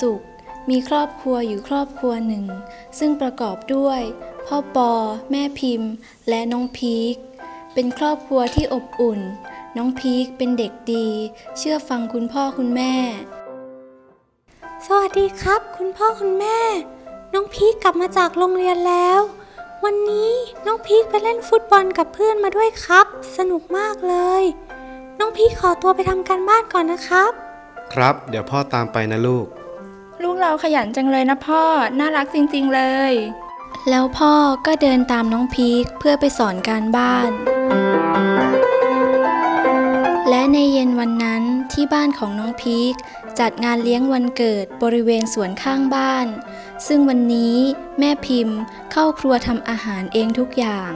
สุข มีครอบครัวอยู่ครอบครัวหนึ่ง ซึ่งประกอบด้วย พ่อปอ แม่พิมพ์ และน้องพีคเป็นครอบครัวที่อบอุ่น น้องพีคเป็นเด็กดี เชื่อฟังคุณพ่อคุณแม่ สวัสดีครับ คุณพ่อคุณแม่ น้องพีคกลับมาจากโรงเรียนแล้ว วันนี้น้องพีคไปเล่นฟุตบอลกับเพื่อนมาด้วยครับ สนุกมากเลย น้องพีคขอตัวไปทำการบ้านก่อนนะครับ ครับ เดี๋ยวพ่อตามไปนะลูก ลูกเราขยันจังเลยนะพ่อ น่ารักจริงๆเลย แล้วพ่อก็เดินตามน้องพีคเพื่อไปสอนการบ้าน และในเย็นวันนั้นที่บ้านของน้องพีคจัดงานเลี้ยงวันเกิดบริเวณสวนข้างบ้าน ซึ่งวันนี้แม่พิมพ์เข้าครัวทำอาหารเองทุกอย่าง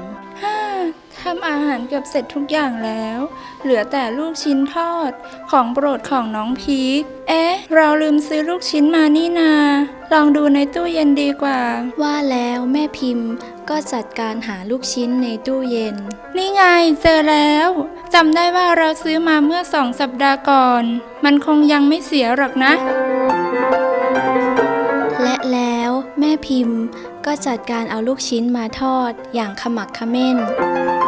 ทำอาหารเกือบเสร็จทุกอย่างแล้ว เหลือแต่ลูกชิ้นทอด ของโปรดของน้องพีคเอ๊ะ เราลืมซื้อลูกชิ้นมานี่นา ลองดูในตู้เย็นดีกว่า ว่าแล้วแม่พิมพ์ก็จัดการหาลูกชิ้นในตู้เย็น นี่ไงเจอแล้วจำได้ว่าเราซื้อมาเมื่อสองสัปดาห์ก่อน มันคงยังไม่เสียหรอกนะ และแล้วแม่พิมพ์ก็จัดการเอาลูกชิ้นมาทอดอย่างขมักเขม้นที่งาน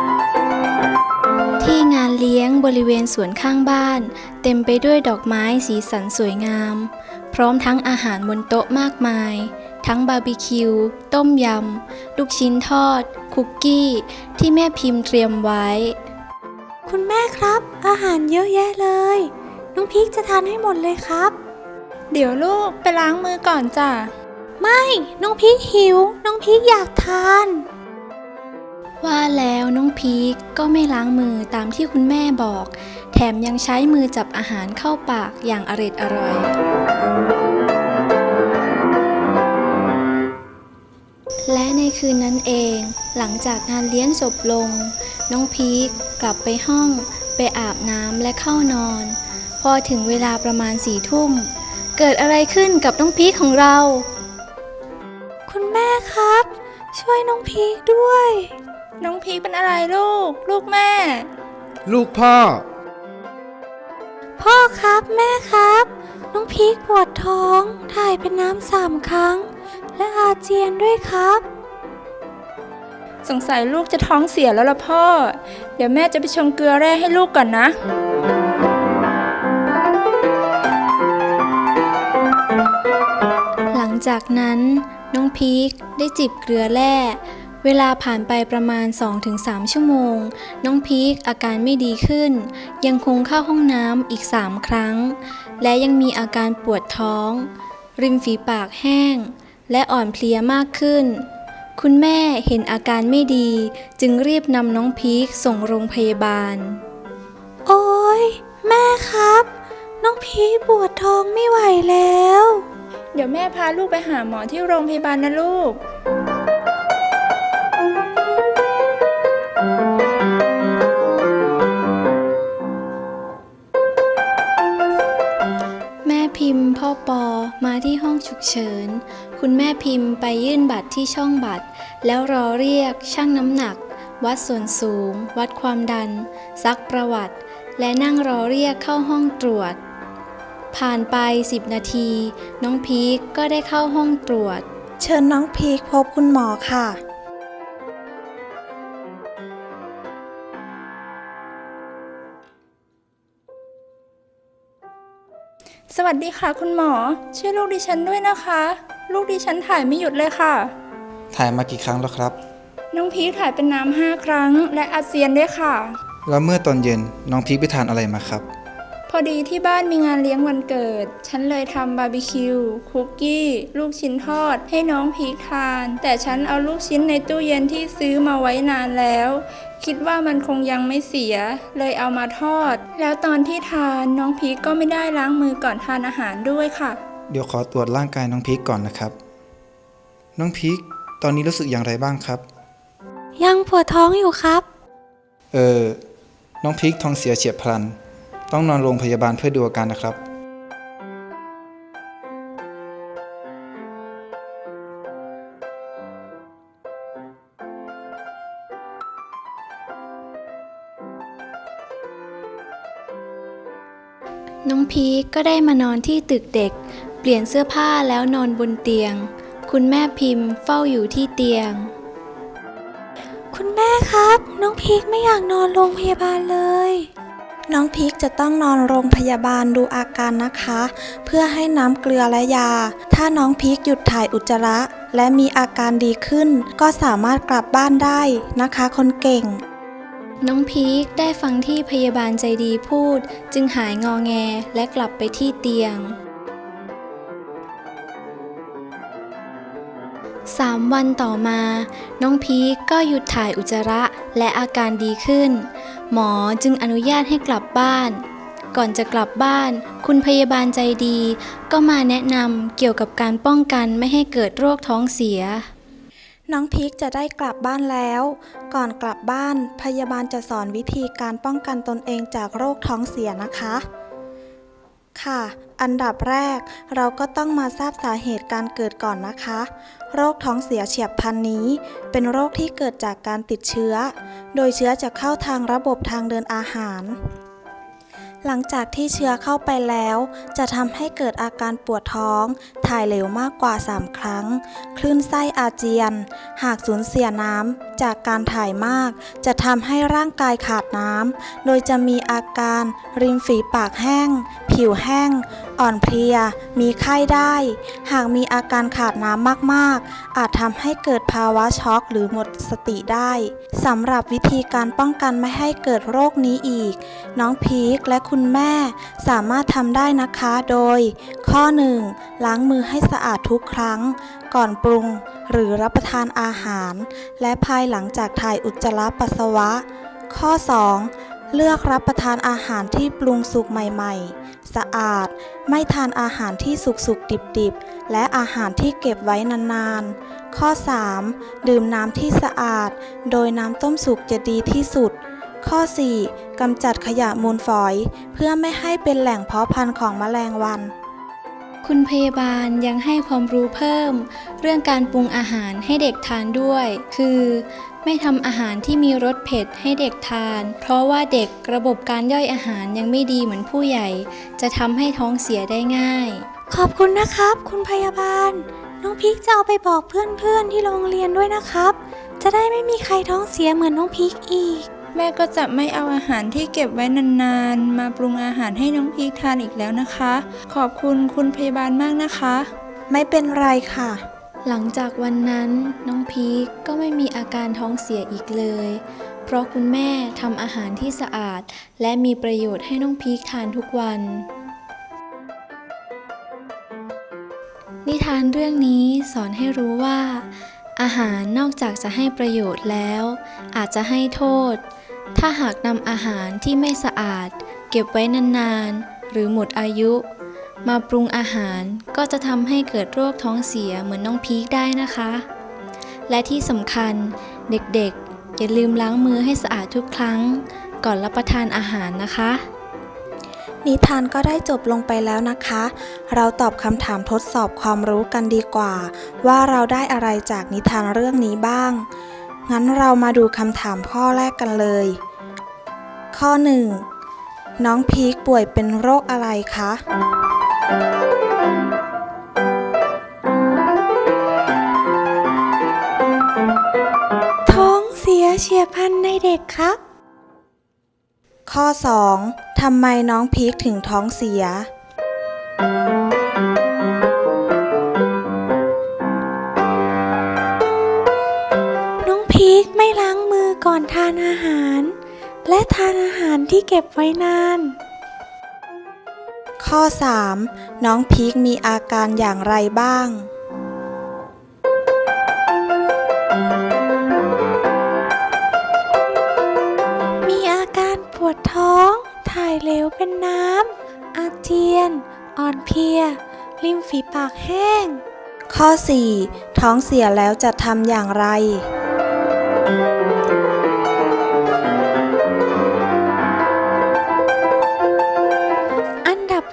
เลี้ยงบริเวณสวนข้างบ้าน เต็มไปด้วยดอกไม้สีสันสวยงาม พร้อมทั้งอาหารบนโต๊ะมากมาย ทั้งบาร์บีคิว ต้มยำ ลูกชิ้นทอด คุกกี้ ที่แม่พิมพ์เตรียมไว้ คุณแม่ครับ อาหารเยอะแยะเลย น้องพีคจะทานให้หมดเลยครับ เดี๋ยวลูกไปล้างมือก่อนจ้ะ ไม่ น้องพีคหิว น้องพีคอยากทาน ว่าแล้วน้องพีคก็ไม่ล้างมือตามที่คุณแม่บอก แถมยังใช้มือจับอาหารเข้าปากอย่างอร็ดอร่อย และในคืนนั้นเอง หลังจากงานเลี้ยงจบลง น้องพีคกลับไปห้อง ไปอาบน้ำและเข้านอน พอถึงเวลาประมาณสี่ทุ่ม เกิดอะไรขึ้นกับน้องพีคของเรา คุณแม่ครับ ช่วยน้องพีคด้วย น้องพีคเป็นอะไรลูก ลูกแม่ ลูกพ่อ พ่อครับแม่ครับ น้องพีคปวดท้อง ถ่ายเป็นน้ำสามครั้ง และอาเจียนด้วยครับ สงสัยลูกจะท้องเสียแล้วล่ะพ่อ เดี๋ยวแม่จะไปชงเกลือแร่ให้ลูกก่อนนะ หลังจากนั้นน้องพีคได้จิบเกลือแร่ เวลาผ่านไปประมาณ 2-3 ชั่วโมง น้องพีคอาการไม่ดีขึ้น ยังคงเข้าห้องน้ำอีก 3 ครั้ง และยังมีอาการปวดท้อง ริมฝีปากแห้ง และอ่อนเพลียมากขึ้น คุณแม่เห็นอาการไม่ดี จึงรีบนำน้องพีคส่งโรงพยาบาล โอ้ยแม่ครับ น้องพีคปวดท้องไม่ไหวแล้ว เดี๋ยวแม่พาลูกไปหาหมอที่โรงพยาบาลนะลูก มาที่ห้องฉุกเฉิน คุณแม่พิมพ์ไปยื่นบัตรที่ช่องบัตร แล้วรอเรียกช่างน้ำหนัก วัดส่วนสูง วัดความดัน ซักประวัติ และนั่งรอเรียกเข้าห้องตรวจ ผ่านไป 10 นาที น้องพีกก็ได้เข้าห้องตรวจ เชิญน้องพีกพบคุณหมอค่ะ สวัสดีค่ะ คุณหมอ ช่วยลูกดิฉันด้วยนะคะ ลูกดิฉันถ่ายไม่หยุดเลยค่ะ ถ่ายมากี่ครั้งแล้วครับ น้องพีคถ่ายเป็นน้ำห้าครั้ง และอาเจียนด้วยค่ะ แล้วเมื่อตอนเย็นน้องพีคไปทานอะไรมาครับพ อดีที่บ้านมีงานเลี้ยงวันเกิด ฉันเลยทำบาร์บีคิว คุกกี้ ลูกชิ้นทอด ให้น้องพีคทาน แต่ฉันเอาลูกชิ้นในตู้เย็นที่ซื้อมาไว้นานแล้ว คิดว่ามันคงยังไม่เสีย เลยเอามาทอด แล้วตอนที่ทานน้องพีคก็ไม่ได้ล้างมือก่อนทานอาหารด้วยค่ะ เดี๋ยวขอตรวจร่างกายน้องพีคก่อนนะครับ น้องพีคตอนนี้รู้สึกอย่างไรบ้างครับ ยังปวดท้องอยู่ครับ เออ น้องพีคท้องเสียเฉียบพลัน ต้องนอนโรงพยาบาลเพื่อดูอาการนะครับน้องพีคก็ได้มานอนที่ตึกเด็ก เปลี่ยนเสื้อผ้าแล้วนอนบนเตียง คุณแม่พิมพ์เฝ้าอยู่ที่เตียง คุณแม่ครับ น้องพีคไม่อยากนอนโรงพยาบาลเลย น้องพีคจะต้องนอนโรงพยาบาลดูอาการนะคะ เพื่อให้น้ำเกลือและยา ถ้าน้องพีคหยุดถ่ายอุจจาระ และมีอาการดีขึ้น ก็สามารถกลับบ้านได้นะคะ คนเก่ง น้องพีคได้ฟังที่พยาบาลใจดีพูด จึงหายงอแงและกลับไปที่เตียง สามวันต่อมา น้องพีก็หยุดถ่ายอุจจาระและอาการดีขึ้น หมอจึงอนุญาตให้กลับบ้าน ก่อนจะกลับบ้าน คุณพยาบาลใจดี ก็มาแนะนำเกี่ยวกับการป้องกันไม่ให้เกิดโรคท้องเสีย น้องพีคจะได้กลับบ้านแล้ว ก่อนกลับบ้านพยาบาลจะสอนวิธีการป้องกันตนเองจากโรคท้องเสียนะคะ ค่ะ อันดับแรกเราก็ต้องมาทราบสาเหตุการเกิดก่อนนะคะ โรคท้องเสียเฉียบพลันนี้ เป็นโรคที่เกิดจากการติดเชื้อ โดยเชื้อจะเข้าทางระบบทางเดินอาหาร หลังจากที่เชื้อเข้าไปแล้ว จะทำให้เกิดอาการปวดท้อง ถ่ายเหลวมากกว่า 3 ครั้ง คลื่นไส้อาเจียน หากสูญเสียน้ำจากการถ่ายมาก จะทำให้ร่างกายขาดน้ำโดยจะมีอาการริมฝีปากแห้ง ผิวแห้ง อ่อนเพลีย มีไข้ได้ หากมีอาการขาดน้ำมากๆ อาจทำให้เกิดภาวะช็อกหรือหมดสติได้สำหรับวิธีการป้องกันไม่ให้เกิดโรคนี้อีก น้องพีคและคุณแม่สามารถทำได้นะคะโดย ข้อ 1. ล้างมือให้สะอาดทุกครั้ง ก่อนปรุงหรือรับประทานอาหาร และภายหลังจากถ่ายอุจจาระปัสสาวะ ข้อ 2. เลือกรับประทานอาหารที่ปรุงสุกใหม่ ๆ สะอาด ไม่ทานอาหารที่สุกๆ ดิบๆ และอาหารที่เก็บไว้นานๆ ข้อ 3. ดื่มน้ำที่สะอาด โดยน้ำต้มสุกจะดีที่สุด ข้อ 4. กำจัดขยะมูลฝอย เพื่อไม่ให้เป็นแหล่งเพาะพันธุ์ของแมลงวัน คุณพยาบาลยังให้ความรู้เพิ่ม เรื่องการปรุงอาหารให้เด็กทานด้วย คือ ไม่ทำอาหารที่มีรสเผ็ดให้เด็กทาน เพราะว่าเด็กระบบการย่อยอาหารยังไม่ดีเหมือนผู้ใหญ่ จะทำให้ท้องเสียได้ง่าย ขอบคุณนะครับ คุณพยาบาล น้องพีคจะเอาไปบอกเพื่อนๆที่โรงเรียนด้วยนะครับ จะได้ไม่มีใครท้องเสียเหมือนน้องพีคอีก แม่ก็จะไม่เอาอาหารที่เก็บไว้นานๆ มาปรุงอาหารให้น้องพีคทานอีกแล้วนะคะ ขอบคุณคุณพยาบาลมากนะคะ ไม่เป็นไรค่ะ หลังจากวันนั้นน้องพีคก็ไม่มีอาการท้องเสียอีกเลย เพราะคุณแม่ทำอาหารที่สะอาด และมีประโยชน์ให้น้องพีคทานทุกวัน นิทานเรื่องนี้สอนให้รู้ว่า อาหารนอกจากจะให้ประโยชน์แล้ว อาจจะให้โทษ ถ้าหากนำอาหารที่ไม่สะอาด เก็บไว้นานๆ หรือหมดอายุ มาปรุงอาหารก็จะทำให้เกิดโรคท้องเสียเหมือนน้องพีคได้นะคะ และที่สำคัญเด็กๆ อย่าลืมล้างมือให้สะอาดทุกครั้ง ก่อนรับประทานอาหารนะคะ นิทานก็ได้จบลงไปแล้วนะคะ เราตอบคำถามทดสอบความรู้กันดีกว่า ว่าเราได้อะไรจากนิทานเรื่องนี้บ้าง งั้นเรามาดูคำถามข้อแรกกันเลย ข้อ 1. น้องพีคป่วยเป็นโรคอะไรคะ ท้องเสียเฉียบพลันในเด็กครับ ข้อ 2. ทำไมน้องพีคถึงท้องเสีย น้องพีคไม่ล้างมือก่อนทานอาหาร และทานอาหารที่เก็บไว้นาน ข้อ 3. น้องพีคมีอาการอย่างไรบ้าง มีอาการปวดท้อง ถ่ายเหลวเป็นน้ำ อาเจียน อ่อนเพลีย ริมฝีปากแห้ง ข้อ 4. ท้องเสียแล้วจะทำอย่างไรอัน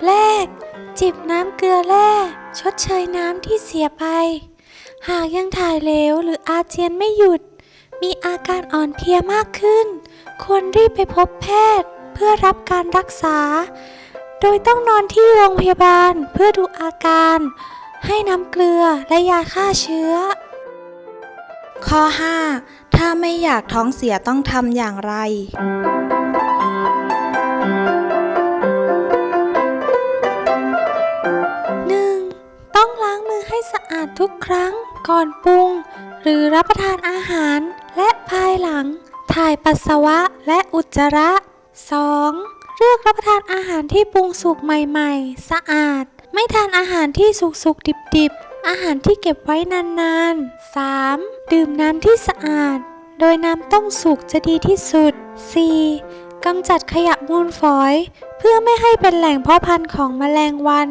แรก จิบน้ำเกลือแร่ชดเชยน้ำที่เสียไป หากยังถ่ายเหลวหรืออาเจียนไม่หยุด มีอาการอ่อนเพลียมากขึ้น ควรรีบไปพบแพทย์ เพื่อรับการรักษา โดยต้องนอนที่โรงพยาบาลเพื่อดูอาการ ให้น้ำเกลือและยาฆ่าเชื้อ ข้อ 5 ถ้าไม่อยากท้องเสียต้องทำอย่างไร ทุกครั้งก่อนปรุง หรือรับประทานอาหาร และภายหลัง ถ่ายปัสสาวะและอุจจาระ 2. เลือกรับประทานอาหารที่ปรุงสุกใหม่ๆ สะอาด ไม่ทานอาหารที่สุกๆดิบๆ อาหารที่เก็บไว้นานๆ 3. ดื่มน้ำที่สะอาด โดยน้ำต้มสุกจะดีที่สุด 4. กำจัดขยะมูลฝอย เพื่อไม่ให้เป็นแหล่งเพาะพันธุ์ของแมลงวัน